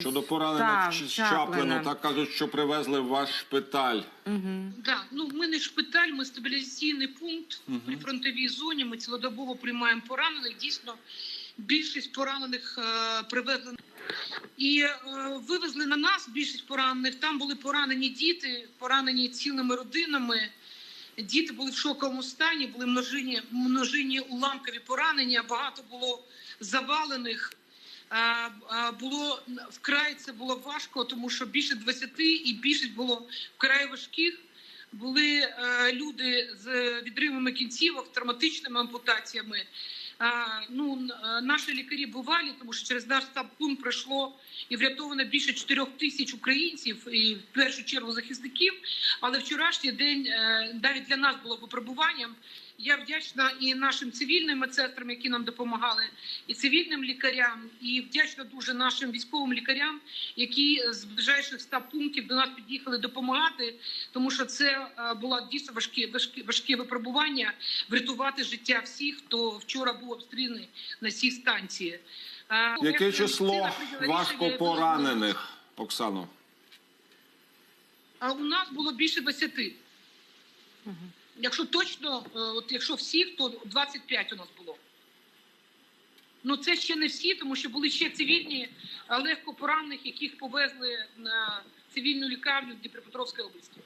Щодо поранених Так, з Чаплина. Так кажуть, що привезли в ваш шпиталь. Да, ну ми не шпиталь, ми стабілізаційний пункт при фронтовій зоні. Ми цілодобово приймаємо поранених. Дійсно, більшість поранених е, привезли і е, вивезли на нас більшість поранених. Там були поранені діти, поранені цілими родинами. Діти були в шоковому стані, були множинні, множинні уламкові поранення. Багато було завалених. Було вкрай це було важко, тому що більше 20 і більшість було вкрай важких. Були е, люди з відривами кінцівок, травматичними ампутаціями. Ну, е, наші лікарі бувалі, тому що через наш стаб-пункт пройшло і врятовано більше 4 тисяч українців, і в першу чергу захисників. Але вчорашній день е, навіть для нас було випробуванням. Я вдячна і нашим цивільним медсестрам, які нам допомагали, і цивільним лікарям, і вдячна дуже нашим військовим лікарям, які з ближайших ста пунктів до нас під'їхали допомагати, тому що це е, було дійсно важке, важке, важке випробування врятувати життя всіх, хто вчора був обстріляний на цій станції. Е, Яке як число важко поранених, Оксано? А у нас було більше 20. Якщо точно, е, от якщо всіх, то 25 у нас було. Ну це ще не всі, тому що були ще цивільні легкопоранених, яких повезли на цивільну лікарню в Дніпропетровській області.